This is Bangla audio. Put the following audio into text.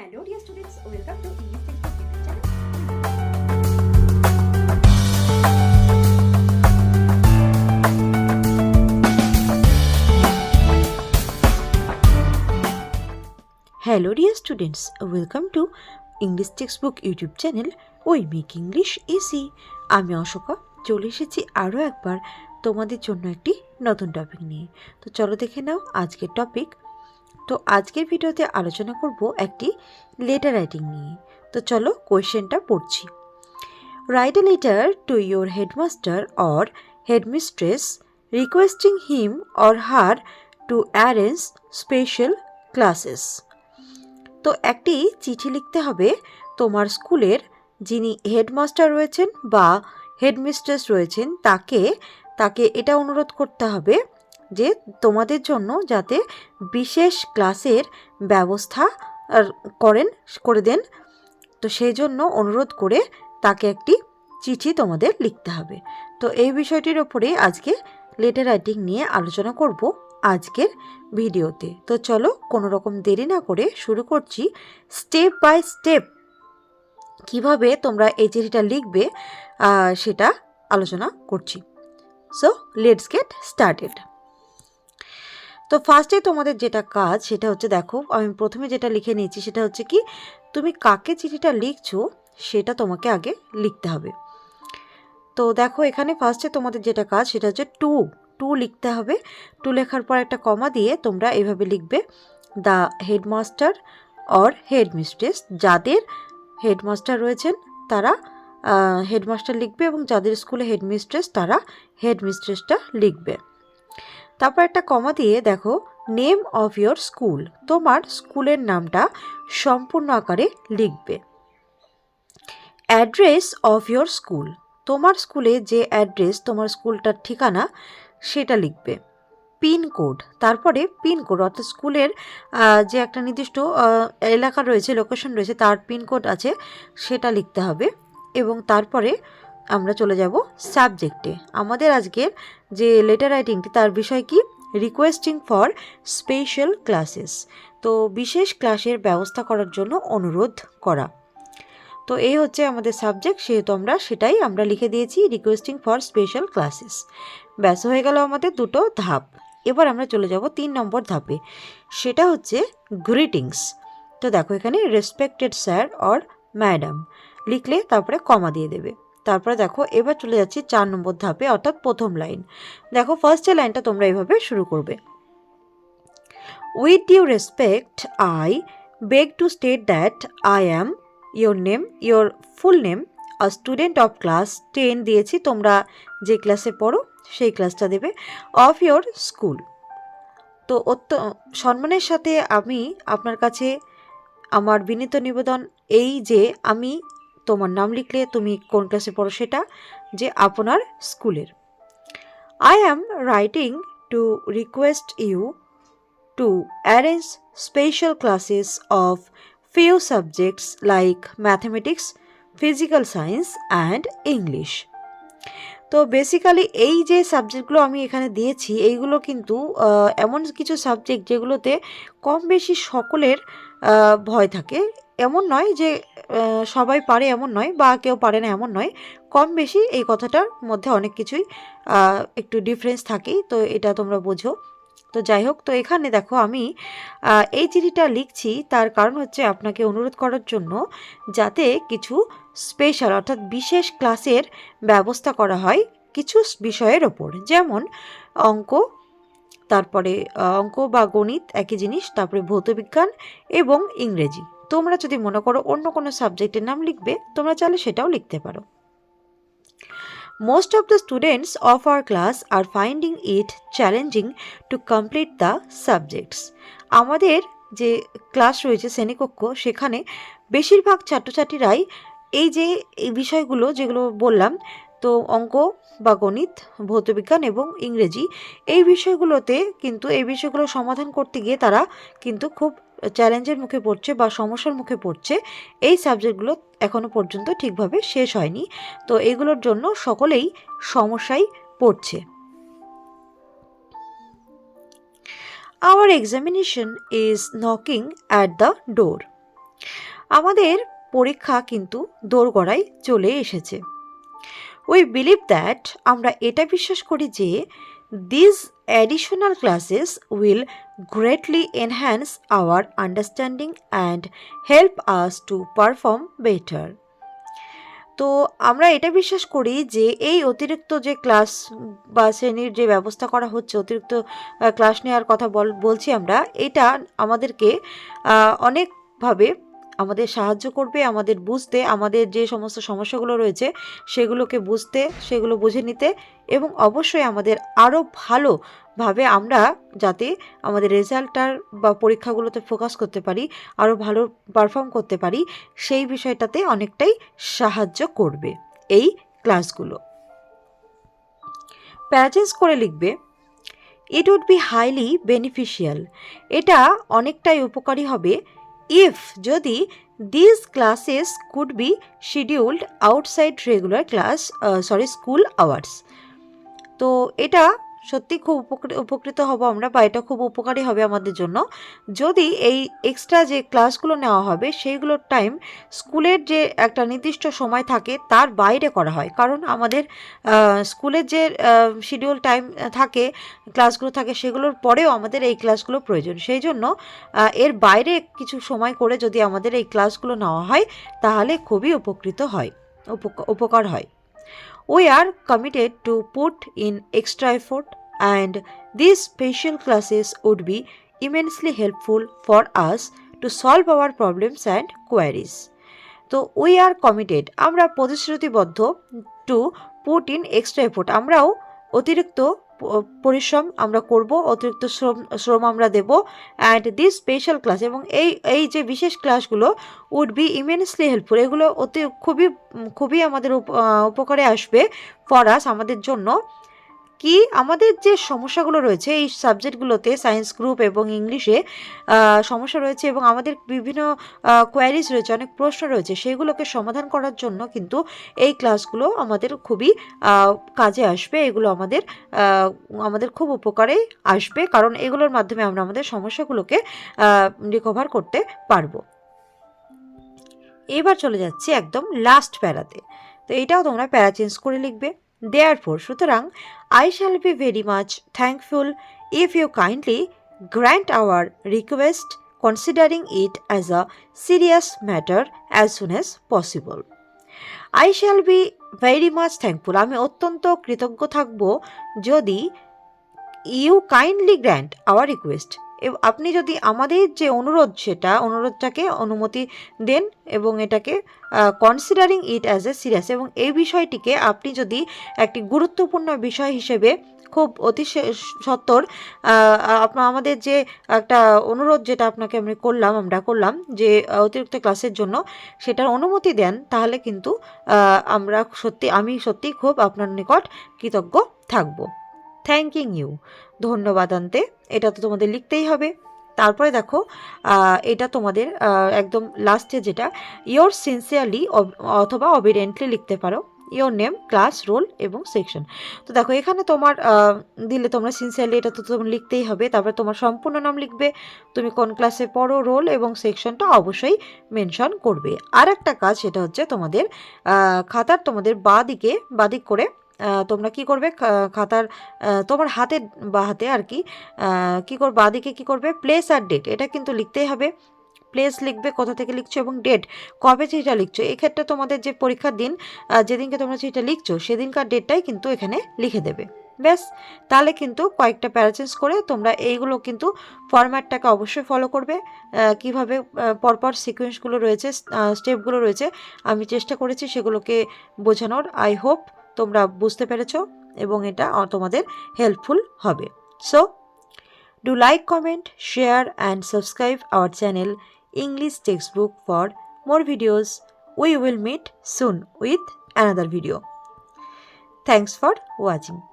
Hello dear students, welcome to English Textbook YouTube channel. Hello dear students welcome to English text book YouTube channel we make English easy আমি অশোকা চলে এসেছি আরও একবার তোমাদের জন্য একটি নতুন টপিক নিয়ে। তো চলো দেখে নাও আজকের টপিক তো আজকের ভিডিওতে আলোচনা করব একটি লেটার রাইটিং নিয়ে। তো চলো কোয়েশ্চেনটা পড়ছি। Write a letter to your headmaster or headmistress requesting him or her to arrange special classes তো একটি চিঠি লিখতে হবে তোমার স্কুলের যিনি হেডমাস্টার রয়েছেন বা হেডমিস্ট্রেস রয়েছেন, তাকে তাকে এটা অনুরোধ করতে হবে যে তোমাদের জন্য যাতে বিশেষ ক্লাসের ব্যবস্থা করেন, করে দেন। তো সেই জন্য অনুরোধ করে তাকে একটি চিঠি তোমাদের লিখতে হবে। তো এই বিষয়টির ওপরে আজকে লেটার রাইটিং নিয়ে আলোচনা করব আজকের ভিডিওতে। তো চলো, কোনো রকম দেরি না করে শুরু করছি স্টেপ বাই স্টেপ। কীভাবে তোমরা এই চিঠিটা লিখবে সেটা আলোচনা করছি। So, let's get started. তো ফার্স্টে তোমাদের যেটা কাজ সেটা হচ্ছে দেখো, আমি প্রথমে যেটা লিখে নিয়েছি সেটা হচ্ছে কি, তুমি কাকে চিঠিটা লিখছো সেটা তোমাকে আগে লিখতে হবে। তো দেখো এখানে ফার্স্টে তোমাদের যেটা কাজ সেটা হচ্ছে টু টু লিখতে হবে। টু লেখার পর একটা কমা দিয়ে তোমরা এভাবে লিখবে দ্য হেডমাস্টার অর হেডমিস্ট্রেস যাদের হেডমাস্টার রয়েছেন তারা হেডমাস্টার লিখবে এবং যাদের স্কুলে হেডমিস্ট্রেস তারা হেডমিস্ট্রেসটা লিখবে। তারপর একটা কমা দিয়ে দেখো নেম অফ ইয়োর স্কুল তোমার স্কুলের নামটা সম্পূর্ণ আকারে লিখবে। অ্যাড্রেস অফ ইয়োর স্কুল তোমার স্কুলে যে অ্যাড্রেস তোমার স্কুলটার ঠিকানা, সেটা লিখবে। পিনকোড তারপরে পিনকোড অর্থাৎ স্কুলের যে একটা নির্দিষ্ট এলাকা রয়েছে লোকেশন রয়েছে, তার পিনকোড আছে, সেটা লিখতে হবে। এবং তারপরে আমরা চলে যাব সাবজেক্টে আমাদের আজকের যে লেটার রাইটিংটি তার বিষয় কি? রিকোয়েস্টিং ফর স্পেশাল ক্লাসেস তো বিশেষ ক্লাসের ব্যবস্থা করার জন্য অনুরোধ করা। তো এই হচ্ছে আমাদের সাবজেক্ট সেহেতু আমরা সেটাই আমরা লিখে দিয়েছি রিকোয়েস্টিং ফর স্পেশাল ক্লাসেস ব্যাস, হয়ে গেল আমাদের দুটো ধাপ। এবার আমরা চলে যাব তিন নম্বর ধাপে। সেটা হচ্ছে গ্রিটিংস তো দেখো এখানে রেসপেক্টেড স্যার অর ম্যাডাম লিখলে তারপরে কমা দিয়ে দেবে। তারপরে দেখো, এবার চলে যাচ্ছি চার নম্বর ধাপে, অর্থাৎ প্রথম লাইন দেখো ফার্স্টের লাইনটা তোমরা এইভাবে শুরু করবে। With you respect I beg to state that I am your name your full name a student of class ten দিয়েছি, তোমরা যে ক্লাসে পড়ো, সেই ক্লাসটা দেবে অফ ইয়োর স্কুল তো অত্য, সম্মানের সাথে আমি আপনার কাছে আমার বিনীত নিবেদন এই যে, আমি তোমার নাম লিখলে তুমি কোন ক্লাসে পড়ো সেটা? যে আপনার স্কুলের। I am writing to request you to arrange special classes of few subjects like mathematics, physical science and English তো বেসিক্যালি এই যে সাবজেক্টগুলো আমি এখানে দিয়েছি এইগুলো কিন্তু এমন কিছু সাবজেক্ট যেগুলোতে কম বেশি সকলের ভয় থাকে। এমন নয় যে সবাই পারে এমন নয় বা কেউ পারে না এমন নয়। কম বেশি এই কথাটার মধ্যে অনেক কিছুই একটু ডিফারেন্স থাকেই, তো এটা তোমরা বোঝো। তো যাই হোক, তো এখানে দেখো আমি এই চিঠিটা লিখছি তার কারণ হচ্ছে আপনাকে অনুরোধ করার জন্য যাতে কিছু স্পেশাল অর্থাৎ বিশেষ ক্লাসের ব্যবস্থা করা হয় কিছু বিষয়ের ওপর। যেমন অঙ্ক, তারপরে অঙ্ক বা গণিত একই জিনিস, তারপরে ভৌতবিজ্ঞান এবং ইংরেজি। তোমরা যদি মনে করো অন্য কোনো সাবজেক্টের নাম লিখবে, তোমরা চাইলে সেটাও লিখতে পারো Most of the students of our class are finding it challenging to complete the subjects. আমাদের যে ক্লাস রয়েছে শ্রেণীকক্ষ, সেখানে বেশিরভাগ ছাত্রছাত্রীরাই এই যে, এই বিষয়গুলো যেগুলো বললাম, তো অঙ্ক বা গণিত, ভৌতবিজ্ঞান এবং ইংরেজি, এই বিষয়গুলোতে কিন্তু, এই বিষয়গুলো সমাধান করতে গিয়ে তারা কিন্তু খুব চ্যালেঞ্জের মুখে পড়ছে বা সমস্যার মুখে পড়ছে, এই সাবজেক্টগুলো এখনও পর্যন্ত ঠিকভাবে শেষ হয়নি। তো এগুলোর জন্য সকলেই সমস্যায় পড়ছে। Our examination is knocking at the door আমাদের পরীক্ষা কিন্তু দোরগড়ায় চলে এসেছে। উই বিলিভ দ্যাট আমরা এটা বিশ্বাস করি যে this additional classes will greatly enhance our understanding and help us to perform better তো আমরা এটা বিশ্বাস করি যে এই অতিরিক্ত যে ক্লাস বা শ্রেণির যে ব্যবস্থা করা হচ্ছে, অতিরিক্ত ক্লাস নেওয়ার কথা বল, বলছি আমরা, এটা আমাদেরকে অনেকভাবে আমাদের সাহায্য করবে, আমাদের বুঝতে, আমাদের যে সমস্ত সমস্যাগুলো রয়েছে সেগুলোকে বুঝতে, সেগুলো বুঝে নিতে এবং অবশ্যই আমাদের আরও ভালোভাবে আমরা যাতে আমাদের রেজাল্টটার বা পরীক্ষাগুলোতে ফোকাস করতে পারি আরও ভালো পারফর্ম করতে পারি, সেই বিষয়টাতে অনেকটাই সাহায্য করবে এই ক্লাসগুলো। প্যারাচেঞ্জ করে লিখবে it would be highly beneficial এটা অনেকটাই উপকারী হবে ইফ যদি this classes could be scheduled outside regular class sorry school hours তো এটা সত্যি খুব উপকৃত হব আমরা বা এটা খুব উপকারী হবে আমাদের জন্য। যদি এই এক্সট্রা যে ক্লাসগুলো নেওয়া হবে সেইগুলোর টাইম স্কুলের যে একটা নির্দিষ্ট সময় থাকে তার বাইরে করা হয়। কারণ আমাদের স্কুলের যে শিডিউল টাইম থাকে ক্লাসগুলো থাকে সেগুলোর পরেও আমাদের এই ক্লাসগুলো প্রয়োজন। সেই জন্য এর বাইরে কিছু সময় করে যদি আমাদের এই ক্লাসগুলো নেওয়া হয় তাহলে খুবই উপকৃত হয়, উপক- উপকার হয়। We are committed to put in extra effort and these special classes would be immensely helpful for us to solve our problems and queries তো উই আর কমিটেড আমরা প্রতিশ্রুতিবদ্ধ to put in extra effort আমরাও অতিরিক্ত পরিশ্রম আমরা করব, অতিরিক্ত শ্রম শ্রম আমরা দেব অ্যান্ড দিস স্পেশাল ক্লাস এবং এই এই যে বিশেষ ক্লাসগুলো উড বি ইমেন্সলি হেল্পফুল এগুলো অতি, খুবই খুবই আমাদের উপকারে আসবে ফর আস আমাদের জন্য। কি আমাদের যে সমস্যাগুলো রয়েছে, এই সাবজেক্টগুলোতে সায়েন্স গ্রুপ এবং ইংলিশে সমস্যা রয়েছে এবং আমাদের বিভিন্ন কোয়ারিজ রয়েছে, অনেক প্রশ্ন রয়েছে, সেগুলোকে সমাধান করার জন্য কিন্তু এই ক্লাসগুলো আমাদের খুবই কাজে আসবে। এগুলো আমাদের আমাদের খুব উপকারে আসবে কারণ এগুলোর মাধ্যমে আমরা আমাদের সমস্যাগুলোকে রিকভার করতে পারব। এবার চলে যাচ্ছি একদম লাস্ট প্যারাতে। তো এটাও তোমরা প্যারা চেঞ্জ করে লিখবে। দেয়ার ফোর সুতরাং I shall be very much thankful if you kindly grant our request considering it as a serious matter as soon as possible I shall be very much thankful আমি অত্যন্ত কৃতজ্ঞ থাকব যদি you kindly grant our request আপনি যদি আমাদের যে অনুরোধ সেটা অনুরোধটাকে অনুমতি দেন এবং এটাকে considering it as a serious এবং এই বিষয়টিকে আপনি যদি একটি গুরুত্বপূর্ণ বিষয় হিসেবে খুব অতি সে- সত্বর আহ, আপনার আমাদের যে একটা অনুরোধ যেটা আপনাকে আমি করলাম আমরা করলাম যে অতিরিক্ত ক্লাসের জন্য সেটার অনুমতি দেন তাহলে কিন্তু আমরা সত্যি আমি সত্যি খুব আপনার নিকট কৃতজ্ঞ থাকব। Thanking you. ধন্যবাদ, আনতে। এটা তো তোমাদের লিখতেই হবে। তারপরে দেখো এটা তোমাদের একদম লাস্টে যেটা ইয়োর সিনসিয়ারলি অথবা অবিডেন্টলি লিখতে পারো। ইয়োর নেম ক্লাস রোল এবং সেকশন তো দেখো, এখানে তোমার দিলে তোমরা সিনসিয়ারলি এটা তো তোমার লিখতেই হবে। তারপরে তোমার সম্পূর্ণ নাম লিখবে। তুমি কোন ক্লাসে পড়ো রোল এবং সেকশনটা অবশ্যই মেনশন করবে। আর একটা কাজ সেটা হচ্ছে তোমাদের খাতার তোমাদের বাঁ দিকে বাদিক করে তোমরা কি করবে? খাতার তোমার হাতে বা হাতে আর কি কি করবে? বাদিকে কি করবে? প্লেস আর ডেট এটা কিন্তু লিখতেই হবে। প্লেস লিখবে, কোথা থেকে লিখছো এবং ডেট কবে চিঠিটা লিখছো? এক্ষেত্রে তোমাদের যে পরীক্ষার দিন যেদিনকে তোমরা চিঠিটা লিখছো, সেদিনকার ডেটটাই কিন্তু এখানে লিখে দেবে। ব্যাস। তাহলে কিন্তু কয়েকটা প্যারাচেঞ্জ করে তোমরা এইগুলো কিন্তু ফরম্যাটটাকে অবশ্যই ফলো করবে। কীভাবে পরপর সিকোয়েন্সগুলো রয়েছে স্টেপগুলো রয়েছে, আমি চেষ্টা করেছি সেগুলোকে বোঝানোর। আই হোপ তোমরা বুঝতে পেরেছ এবং এটা তোমাদের হেল্পফুল হবে। So do like comment share and subscribe our channel English text book for more videos we will meet soon with another video thanks for watching.